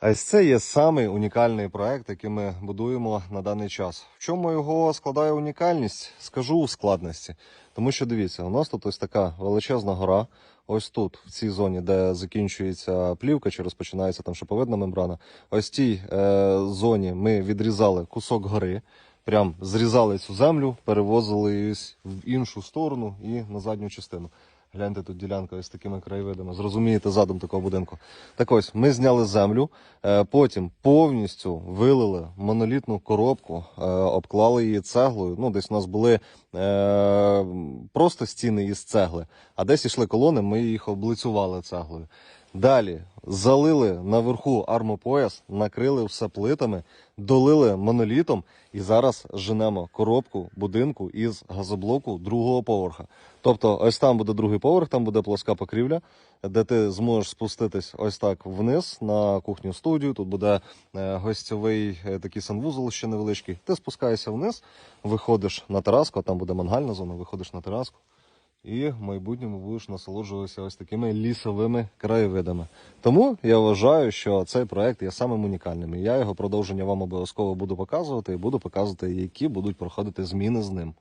А ось це є самий унікальний проект, який ми будуємо на даний час. В чому його складає унікальність? Скажу у складності. Тому що дивіться, у нас тут ось така величезна гора. Ось тут, в цій зоні, де закінчується плівка чи розпочинається там шиповидна мембрана. Ось цій е, зоні ми відрізали кусок гори, прям зрізали цю землю, перевозили її в іншу сторону і на задню частину. Гляньте тут ділянка ось такими краєвидами. Зрозумієте задум такого будинку. Так ось, ми зняли землю, е, потім повністю вилили монолітну коробку, е, обклали її цеглою. Ну, десь у нас були е, просто стіни із цегли, а десь ішли колони, ми їх облицювали цеглою. Далі залили наверху армопояс, накрили все плитами, долили монолітом і зараз женемо коробку будинку із газоблоку другого поверха. Тобто, ось там буде другий поверх, там буде плоска покрівля, де ти зможеш спуститись ось так вниз на кухню студію. Тут буде е, гостьовий е, такий санвузол ще невеличкий. Ти спускаєшся вниз, виходиш на тераску, там буде мангальна зона, виходиш на тераску. І в майбутньому будеш насолоджуватися ось такими лісовими краєвидами. Тому я вважаю, що цей проект є самим унікальним. І я його продовження вам обов'язково буду показувати і буду показувати, які будуть проходити зміни з ним.